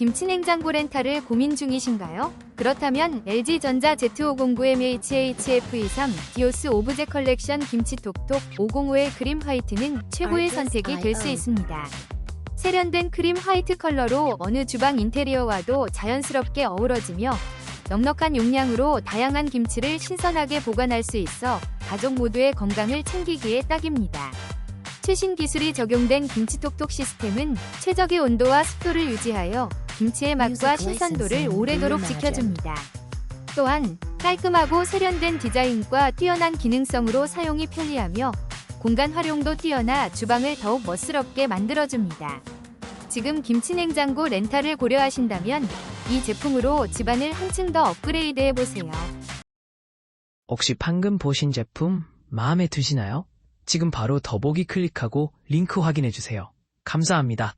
김치냉장고 렌탈을 고민 중이신가요? 그렇다면 LG전자 Z509MHHF23 디오스 오브제 컬렉션 김치톡톡 505의 크림 화이트는 최고의 선택이 될 수 있습니다. 세련된 크림 화이트 컬러로 어느 주방 인테리어와도 자연스럽게 어우러지며 넉넉한 용량으로 다양한 김치를 신선하게 보관할 수 있어 가족 모두의 건강을 챙기기에 딱입니다. 최신 기술이 적용된 김치톡톡 시스템은 최적의 온도와 습도를 유지하여 김치의 맛과 신선도를 오래도록 지켜줍니다. 또한 깔끔하고 세련된 디자인과 뛰어난 기능성으로 사용이 편리하며 공간 활용도 뛰어나 주방을 더욱 멋스럽게 만들어줍니다. 지금 김치냉장고 렌탈을 고려하신다면 이 제품으로 집안을 한층 더 업그레이드 해보세요. 혹시 방금 보신 제품 마음에 드시나요? 지금 바로 더보기 클릭하고 링크 확인해주세요. 감사합니다.